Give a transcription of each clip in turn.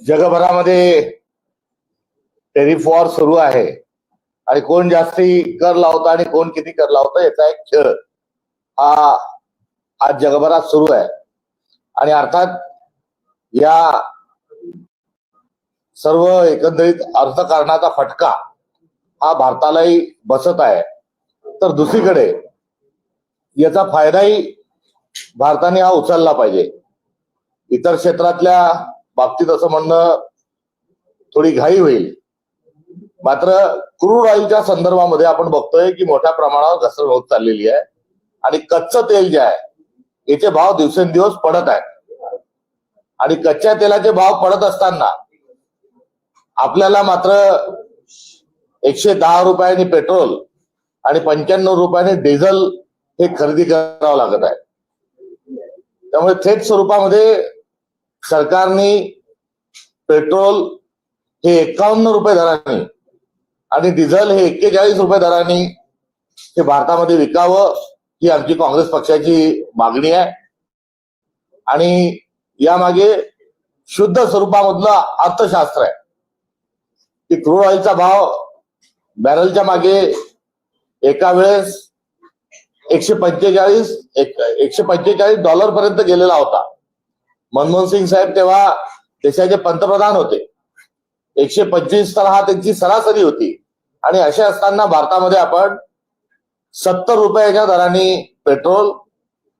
जगभरामध्ये tariff war सुरू आहे. आणि कोण जास्ती कर लावतं आणि कोण किती कर लावतं याचा एक खेळ हा आज जगभरात सुरू आहे. आणि अर्थात या सर्व एकंदरीत अर्थकारणाचा फटका हा भारतालाही बसत आहे. तर दुसरीकडे याचा फायदाही भारताने हा उचलला पाहिजे. इतर क्षेत्रातल्या बाबतीत असं म्हणणं थोडी घाई होईल. मात्र क्रूड ऑइलच्या संदर्भामध्ये आपण बघतोय की मोठ्या प्रमाणावर घसरण होत चाललेली आहे. आणि कच्चं तेल जे आहे याचे भाव दिवसेंदिवस पडत आहेत. आणि कच्च्या तेलाचे भाव पडत असताना आपल्याला मात्र एकशे दहा रुपयांनी पेट्रोल आणि पंच्याण्णव रुपयाने डिझेल हे खरेदी करावं लागत आहे. त्यामुळे थेट स्वरूपामध्ये सरकारने पेट्रोल हे एकावन्न रुपये दराने आणि डिझेल हे एक्केचाळीस रुपये दराने हे भारतामध्ये विकावं ही आमची काँग्रेस पक्षाची मागणी आहे. आणि यामागे शुद्ध स्वरूपामधलं अर्थशास्त्र आहे. की क्रूड ऑइलचा भाव बॅरलच्या मागे एका वेळेस एकशे पंचेचाळीस एक, एकशे पंचेचाळीस डॉलर पर्यंत गेलेला होता. मनमोहन सिंग साहेब तेव्हा देशाचे पंतप्रधान होते. एकशे पंचवीस तर हा त्यांची सरासरी होती. आणि असे असताना भारतामध्ये आपण सत्तर रुपयाच्या दराने पेट्रोल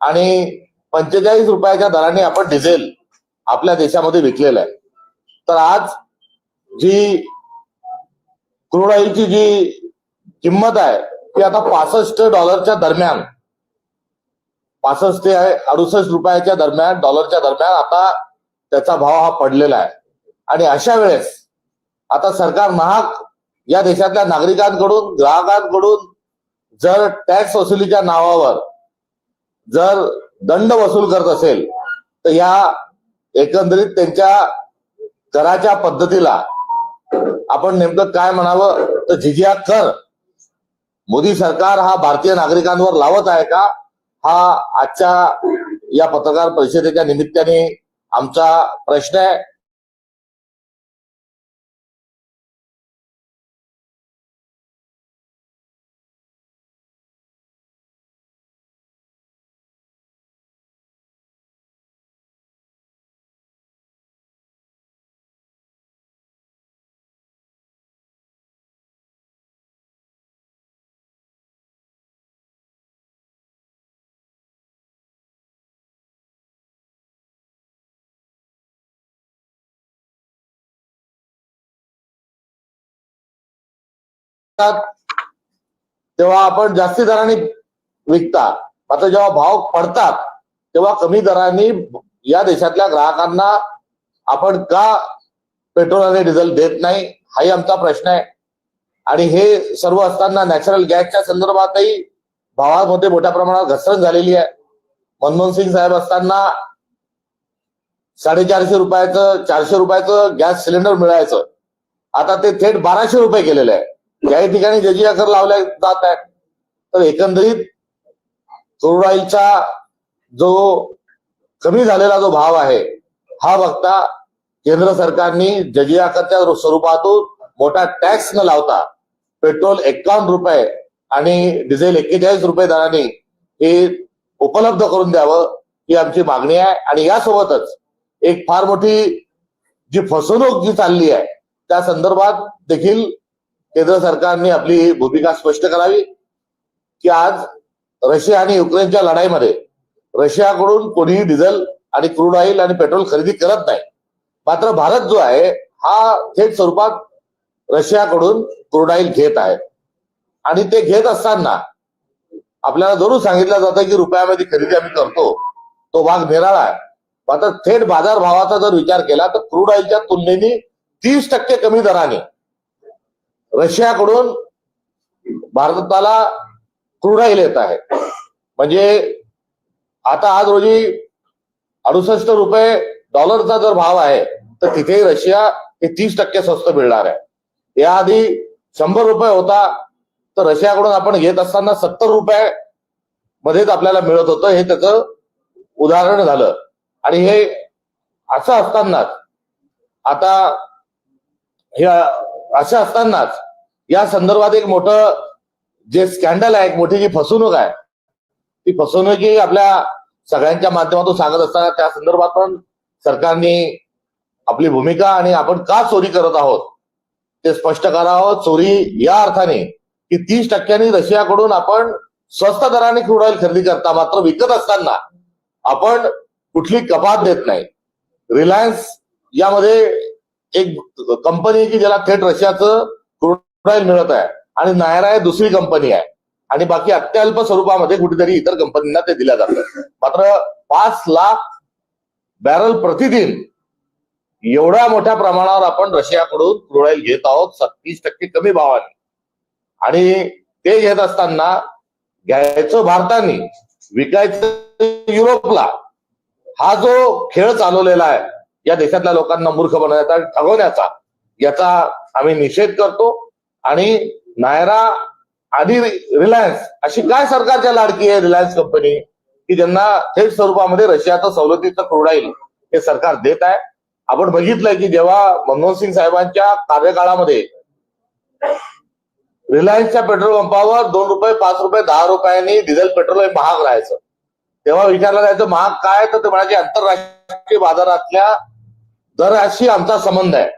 आणि पंचेचाळीस रुपयाच्या दराने आपण डिझेल आपल्या देशामध्ये विकलेलं आहे. तर आज जी क्रूड ऑइलची जी किंमत आहे ती आता पासष्ट डॉलरच्या दरम्यान पासष्ट ते अडुसष्ट रुपयाच्या दरम्यान डॉलरच्या दरम्यान आता त्याचा भाव हा पडलेला आहे. आणि अशा वेळेस आता सरकार महाग या देशातल्या नागरिकांकडून ग्राहकांकडून जर टॅक्स वसुलीच्या नावावर जर दंड वसूल करत असेल तर या एकंदरीत त्यांच्या कराच्या पद्धतीला आपण नेमकं काय म्हणावं? तर झिजिया कर. मोदी सरकार हा भारतीय नागरिकांवर लावत आहे का? हा आजच्या या पत्रकार परिषदेच्या निमित्ताने आमचा प्रश्न आहे. तेव्हा आपण जास्ती दराने विकता. मात्र जेव्हा भाव पडतात तेव्हा कमी दराने या देशातल्या ग्राहकांना आपण का पेट्रोल आणि डिझेल देत नाही हाही आमचा प्रश्न आहे. आणि हे सर्व असताना नॅचरल गॅसच्या संदर्भातही भावामध्ये मोठ्या प्रमाणात घसरण झालेली आहे. मनमोहन सिंग साहेब असताना साडेचारशे रुपयाचं चारशे रुपयाचं गॅस सिलेंडर मिळायचं. आता ते थेट बाराशे रुपये केलेलं आहे. काही ठिकाणी जजी कर लावल्या जात आहेत तर एकंदरीत क्रूड ऑइलचा जो कमी झालेला जो भाव आहे हा बघता केंद्र सरकारने जजियाकरच्या स्वरूपातून मोठा टॅक्स न लावता पेट्रोल एकावन्न रुपये आणि डिझेल एक्केचाळीस रुपये दराने हे उपलब्ध करून द्यावं ही आमची मागणी आहे. आणि यासोबतच एक फार मोठी जी फसवणूक जी चालली आहे त्या संदर्भात देखील केंद्र सरकारने आपली भूमिका स्पष्ट करावी की आज रशिया आणि युक्रेनच्या लढाईमध्ये रशियाकडून कोणीही डिझेल आणि क्रूड ऑइल आणि पेट्रोल खरेदी करत नाही. मात्र भारत जो आहे हा थेट स्वरूपात रशियाकडून क्रूड ऑइल घेत आहे. आणि ते घेत असताना आपल्याला जरूर सांगितलं जातं की रुपयामध्ये खरेदी आम्ही करतो तो भाग निराळा आहे. मात्र थेट बाजारभावाचा जर विचार केला तर क्रूड ऑइलच्या तुलनेने तीस टक्के कमी दराने रशियाकडून भारताला क्रूड ऑइल येत आहे. म्हणजे आता आज रोजी अडुसष्ट रुपये डॉलरचा जर भाव आहे तर तिथे रशिया हे तीस टक्के स्वस्त मिळणार आहे. याआधी शंभर रुपये होता तर रशियाकडून आपण घेत असताना सत्तर रुपये मध्येच आपल्याला मिळत होतं हे त्याचं उदाहरण झालं. आणि हे असं असतानाच आता हे असं असतानाच या संदर्भात एक मोठं जे स्कॅन्डल आहे एक मोठी जी फसवणूक आहे ती फसवणूक ही आपल्या सगळ्यांच्या माध्यमातून सांगत असताना त्या संदर्भात पण सरकारने आपली भूमिका आणि आपण का चोरी करत आहोत ते स्पष्ट करावं चोरी या अर्थाने की तीस टक्क्यांनी रशियाकडून आपण स्वस्त दराने क्रूड ऑइल खरेदी करता मात्र विकत असताना आपण कुठली कपात देत नाही. रिलायन्स यामध्ये एक कंपनी आहे की ज्याला थेट रशियाचं मिळत आहे. आणि नायरा हे दुसरी कंपनी आहे. आणि बाकी अत्यल्प स्वरूपामध्ये कुठेतरी इतर कंपनींना ते दिल्या जातं मात्र पाच लाख बॅरल प्रतिदिन एवढ्या मोठ्या प्रमाणावर आपण रशियाकडून क्रूड ऑइल घेत आहोत. सत्तीस टक्के कमी भावाने. आणि ते घेत असताना घ्यायचं भारताने विकायचं युरोपला हा जो खेळ चालवलेला आहे या देशातल्या लोकांना मूर्ख बनवण्याचा ठगवण्याचा याचा आम्ही निषेध करतो. आणि नायरा आणि रिलायन्स अशी काय सरकारच्या लाडकी आहे रिलायन्स कंपनी? की ज्यांना थेट स्वरूपामध्ये रशियाचा सवलतीचं क्रूड येईल हे सरकार देत आहे. आपण बघितलंय की जेव्हा मनमोहन सिंग साहेबांच्या कार्यकाळामध्ये रिलायन्सच्या पेट्रोल पंपावर दोन रुपये पाच रुपये दहा रुपयांनी डिझेल पेट्रोल हे महाग राहायचं. तेव्हा विचारलं जायचं महाग काय? तर ते म्हणायचे आंतरराष्ट्रीय बाजारातल्या दराशी आमचा संबंध आहे.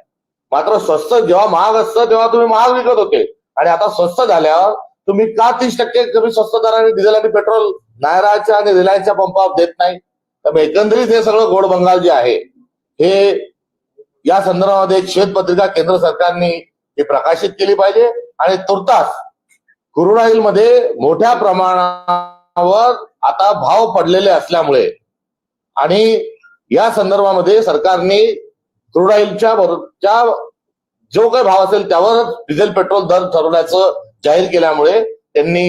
मात्र स्वस्त जेव्हा महाग असतं तेव्हा तुम्ही महाग विकत होते. आणि आता स्वस्त झाल्यावर तुम्ही का तीस टक्के कमी स्वस्त दराने डिझेल आणि पेट्रोल नायराच्या आणि रिलायन्सच्या पंपावर देत नाही? तर एकंदरीत हे सगळं गोड बंगाल जे आहे हे या संदर्भामध्ये एक श्वेतपत्रिका केंद्र सरकारने ही प्रकाशित केली पाहिजे. आणि तुर्तास क्रूडमध्ये मोठ्या प्रमाणावर आता भाव पडलेले असल्यामुळे आणि या संदर्भामध्ये सरकारने क्रूड ऑइलच्या बरोबरच्या जो काही भाव असेल त्यावर डिझेल पेट्रोल दर ठरवण्याचं जाहीर केल्यामुळे त्यांनी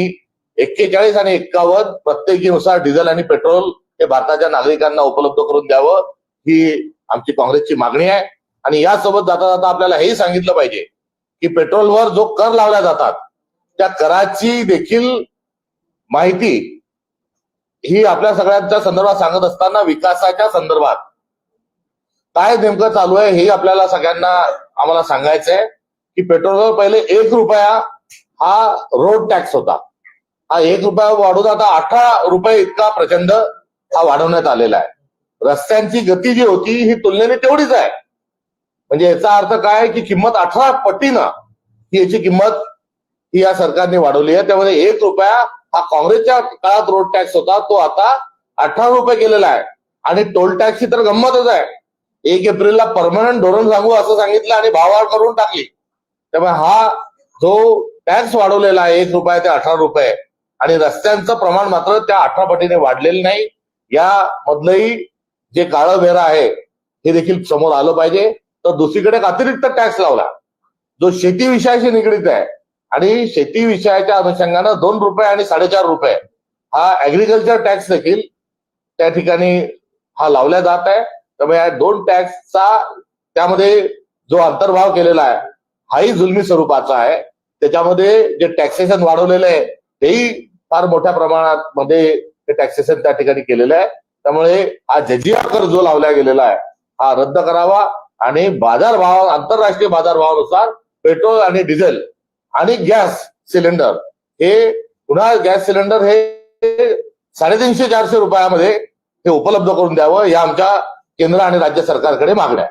एक्केचाळीस आणि एक्कावन्न प्रत्येकीनुसार डिझेल आणि पेट्रोल हे भारताच्या नागरिकांना उपलब्ध करून द्यावं ही आमची काँग्रेसची मागणी आहे. आणि यासोबत जाता जाता आपल्याला हेही सांगितलं पाहिजे की पेट्रोलवर जो कर लावल्या जातात त्या कराची देखील माहिती ही आपल्या सगळ्यांच्या संदर्भात सांगत असताना विकासाच्या संदर्भात काय नेमकं चालू आहे हे आपल्याला सगळ्यांना आम्हाला सांगायचं आहे की पेट्रोलवर पहिले एक रुपया हा रोड टॅक्स होता. हा एक रुपया वाढून आता अठरा रुपये इतका प्रचंड हा वाढवण्यात आलेला आहे. रस्त्यांची गती जी होती ही तुलनेने तेवढीच आहे. म्हणजे याचा अर्थ काय की किंमत अठरा पटीनं ही याची किंमत ही या सरकारने वाढवली आहे. त्यामध्ये एक रुपया हा काँग्रेसच्या काळात रोड टॅक्स होता. तो आता अठरा रुपये केलेला आहे. आणि टोल टॅक्सची तर गंमतच आहे. एक एप्रिलला परमनंट धोरण सांगू असं सांगितलं आणि भाववाढ करून टाकली. त्यामुळे हा जो टॅक्स वाढवलेला आहे एक रुपये ते अठरा रुपये आणि रस्त्यांचं प्रमाण मात्र त्या अठरा पटीने वाढलेलं नाही. या मधलंही जे काळं बेरा आहे हे देखील समोर आलं पाहिजे. तर दुसरीकडे अतिरिक्त टॅक्स लावला. जो शेती विषयाशी निगडीत आहे आणि शेती विषयाच्या अनुषंगानं दोन रुपये आणि साडेचार रुपये हा ऍग्रिकल्चर टॅक्स देखील त्या ठिकाणी हा लावला जात आहे. त्यामुळे या दोन टॅक्सचा त्यामध्ये जो अंतर्भाव केलेला आहे हाही जुलमी स्वरूपाचा आहे. त्याच्यामध्ये जे टॅक्सेशन वाढवलेलं आहे तेही फार मोठ्या प्रमाणात मध्ये ते टॅक्सेशन त्या ठिकाणी केलेलं आहे. त्यामुळे हा जजिया कर जो लावला गेलेला आहे हा रद्द करावा आणि बाजारभाव आंतरराष्ट्रीय बाजारभावानुसार पेट्रोल आणि डिझेल आणि गॅस सिलेंडर हे पुन्हा गॅस सिलेंडर हे साडेतीनशे चारशे रुपयामध्ये हे उपलब्ध करून द्यावं. या आमच्या केंद्र आणि राज्य सरकारकडे मागण्या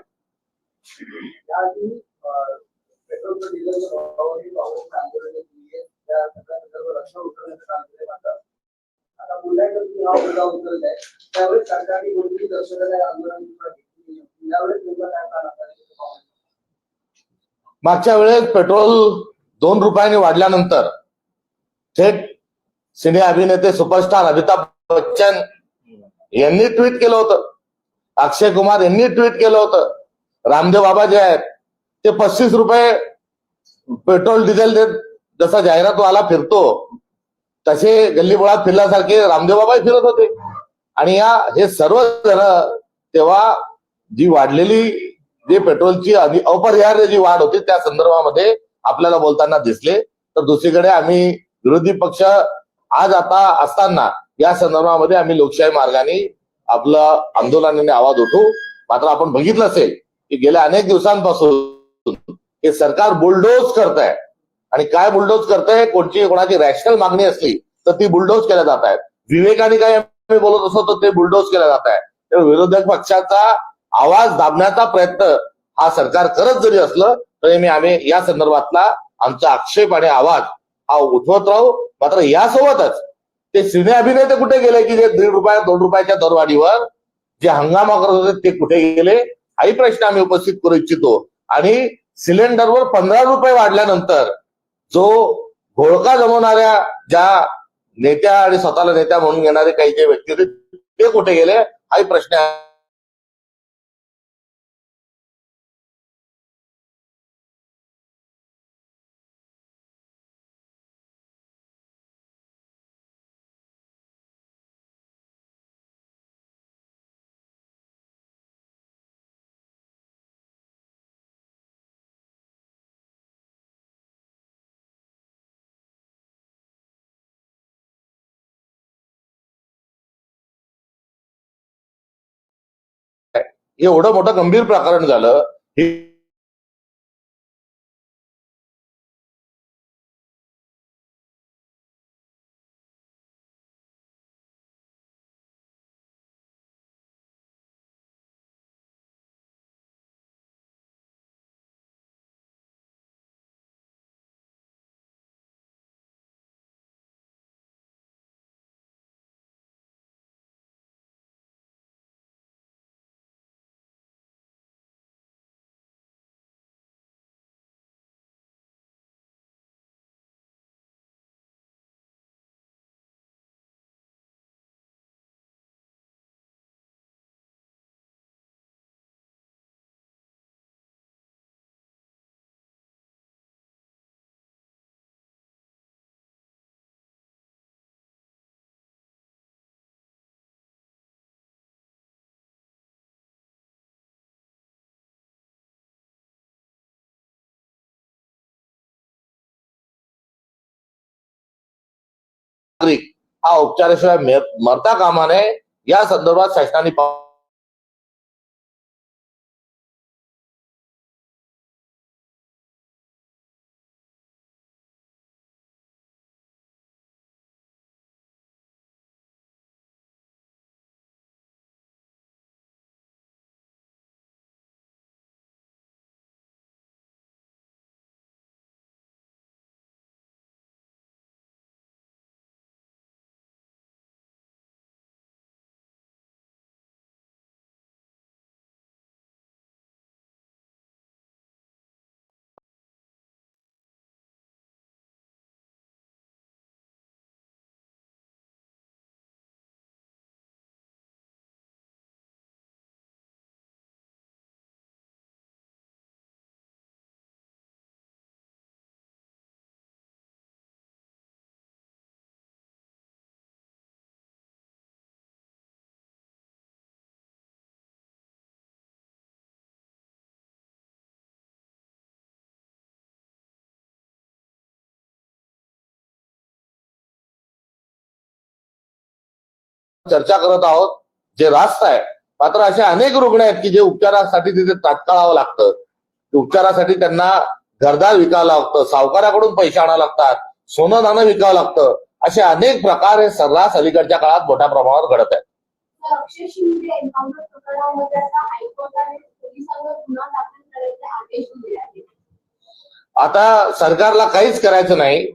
मागच्या वेळेस पेट्रोल दोन रुपयांनी वाढल्यानंतर थेट सिने अभिनेते सुपरस्टार अमिताभ बच्चन यांनी ट्विट केलं होतं. अक्षय कुमार यांनी ट्विट केलं होतं. रामदेव बाबा जे आहेत ते पस्तीस रुपये पेट्रोल डिझेल देत जसा जाहिरातवाला फिरतो तसे गल्लीबोळात फिरल्यासारखे रामदेव बाबाही फिरत होते. आणि या हे सर्व जण तेव्हा जी वाढलेली जी पेट्रोलची अपरिहार्य जी वाढ होती त्या संदर्भामध्ये आपल्याला बोलताना दिसले. तर दुसरीकडे आम्ही विरोधी पक्ष आज आता असताना या संदर्भामध्ये आम्ही लोकशाही मार्गाने आपलं आंदोलनाने आवाज उठू. मात्र आपण बघितलं असेल की गेल्या अनेक दिवसांपासून हे सरकार बुलडोज करत आहे आणि काय बुलडोज करतंय? कोणची कोणाची रॅशनल मागणी असली तर ती बुलडोज केल्या जात आहेत. विवेकाने काय आम्ही बोलत असो तर ते बुलडोज केल्या जात आहे त्यामुळे विरोधक पक्षाचा आवाज दाबण्याचा प्रयत्न हा सरकार करत जरी असलं तरी मी आम्ही या संदर्भातला आमचा आक्षेप आणि आवाज हा उठवत राहू. मात्र यासोबतच ते सिने अभिनेते कुठे गेले की जे दीड रुपया दोन रुपयाच्या दरवाढीवर जे हंगामा करत होते ते कुठे गेले? हाही प्रश्न आम्ही उपस्थित करू इच्छितो. आणि सिलेंडरवर पंधरा रुपये वाढल्यानंतर जो घोळका जमवणाऱ्या ज्या नेत्या आणि स्वतःला नेत्या म्हणून घेणारे काही जे व्यक्ती होते ते कुठे गेले? हाही प्रश्न एवढं मोठं गंभीर प्रकरण झालं हे नागरिक हा उपचाराशिवाय मरता कामा नये. या संदर्भात शासनाने चर्चा करत आहोत जे रास्त आहे मात्र असे अनेक रुग्ण आहेत की जे उपचारासाठी तिथे तात्काळावं लागतं. उपचारासाठी त्यांना घरदार विकावं लागतं सावकाराकडून पैसे आणावं लागतात सोनं नाणं विकावं लागतं. असे अनेक प्रकार हे सर्रास अलीकडच्या काळात मोठ्या प्रमाणावर घडत आहेत. दिले आहेत. आता सरकारला काहीच करायचं नाही.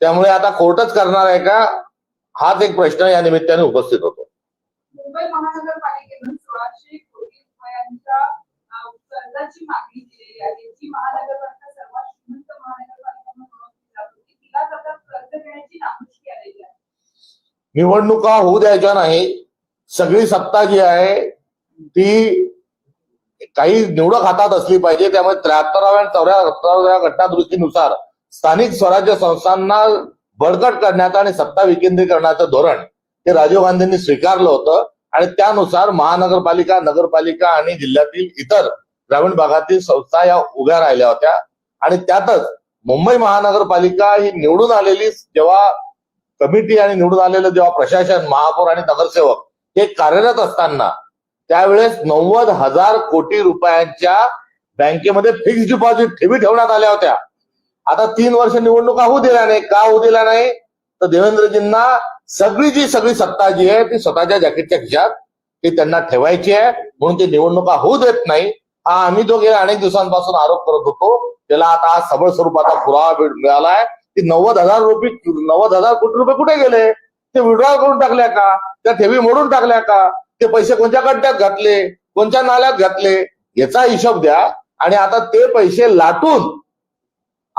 त्यामुळे आता कोर्टच करणार आहे का? हाच एक प्रश्न या निमित्ताने उपस्थित होतो. मुंबई महानगरपालिकेनं सोळाशे कोटी रुपयांच्या अं, कर्जाची मागणी केलेली आहे. जी महानगरपालिका सर्वात श्रीमंत महानगरपालिका म्हणून ओळखली जात होती तिला आता कर्ज घेण्याची नामुष्की आलेली आहे. निवडणुका होऊ द्यायच्या नाही. सगळी सत्ता जी आहे ती काही निवडक हातात असली पाहिजे. त्यामुळे त्र्याहत्तराव्या आणि चौऱ्याहत्तराव्या घटनादुरुस्तीनुसार स्थानिक स्वराज्य संस्थांना बळकट करण्याचं आणि सत्ता विकेंद्रीकरणाचं धोरण हे राजीव गांधींनी स्वीकारलं होतं. आणि त्यानुसार महानगरपालिका नगरपालिका आणि जिल्ह्यातील इतर ग्रामीण भागातील संस्था या उभ्या राहिल्या होत्या. आणि त्यातच मुंबई महानगरपालिका ही निवडून आलेली जेव्हा कमिटी आणि निवडून आलेलं जेव्हा प्रशासन महापौर आणि नगरसेवक हे कार्यरत असताना त्यावेळेस नव्वद हजार कोटी रुपयांच्या बँकेमध्ये फिक्स डिपॉझिट ठेवी ठेवण्यात आल्या होत्या. आता तीन वर्ष निवडणुका होऊ दिल्या नाही? का होऊ दिल्या नाही? तर देवेंद्रजींना सगळी जी सगळी सत्ता जी आहे ती स्वतःच्या जॅकेटच्या खिशात ती त्यांना ठेवायची आहे. म्हणून ती निवडणुका होऊ देत नाही. हा आम्ही जो गेल्या अनेक दिवसांपासून आरोप करत होतो. त्याला आता सबळ स्वरूपाचा पुरावा भेट मिळालाय. की नव्वद हजार रुपये नव्वद हजार कोटी रुपये कुठे गेले? ते विड्रॉल करून टाकल्या का? त्या ठेवी मोडून टाकल्या का? ते पैसे कोणत्या गड्ड्यात घातले? कोणत्या नाल्यात घातले? याचा हिशोब द्या. आणि आता ते पैसे लाटून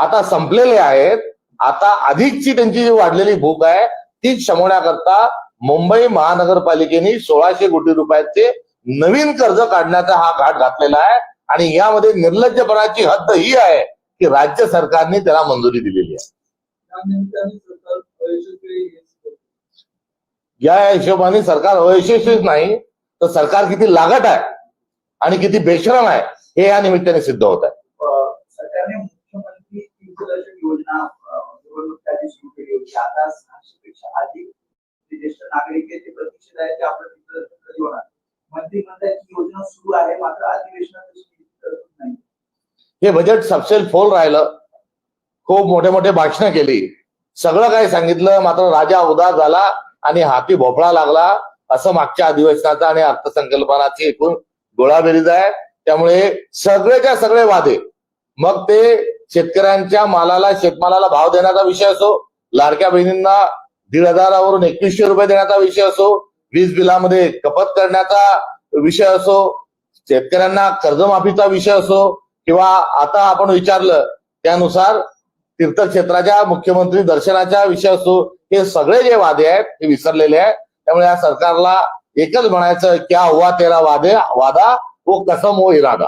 आता संपलेले आहेत. आता अधिकची त्यांची जी वाढलेली भूक आहे ती शमवण्याकरता मुंबई महानगरपालिकेने सोळाशे कोटी रुपयाचे नवीन कर्ज काढण्याचा हा घाट घातलेला आहे. आणि यामध्ये निर्लज्जपणाची हद्द ही आहे की राज्य सरकारने त्याला मंजुरी दिलेली आहे. या हिशोबाने सरकार अयशस्वीच नाही तर सरकार किती लागत आहे आणि किती बेशरम आहे हे या निमित्ताने सिद्ध होत आहे अं, सरकारने मुख्यमंत्री तीनशे दशक योजना अं, निवडणूक त्याची सुरू आता सहाशे पेक्षा अधिक ज्येष्ठ नागरिक आहेत ते प्रतीक्षित आहे ते आपलं कधी होणार. मंत्री म्हणतात की योजना सुरू आहे मात्र अधिवेशनात तरतूद नाही. हे बजेट सबसेल फोल राहिलं. खूप मोठे मोठे भाषण केली. सगळं काही सांगितलं मात्र राजा उदास झाला आणि हाती भोपळा लागला. असं मागच्या अधिवेशनाचा आणि अर्थसंकल्पनाची एकूण गोळाबेरीज आहे. त्यामुळे सगळेच्या सगळे वादे. मग ते शेतकऱ्यांच्या मालाला शेतमालाला भाव देण्याचा विषय असो लाडक्या बहिणींना दीड हजारावरून एकवीसशे रुपये देण्याचा विषय असो वीज बिलामध्ये कपात करण्याचा विषय असो शेतकऱ्यांना कर्जमाफीचा विषय असो किंवा आता आपण विचारलं त्यानुसार तीर्थक्षेत्राच्या मुख्यमंत्री दर्शनाच्या विषय असो हे सगळे जे वादे आहेत हे विसरलेले आहेत. त्यामुळे या सरकारला एकच म्हणायचं क्या हुआ तेरा वादे वादा वो कसम हो इरादा.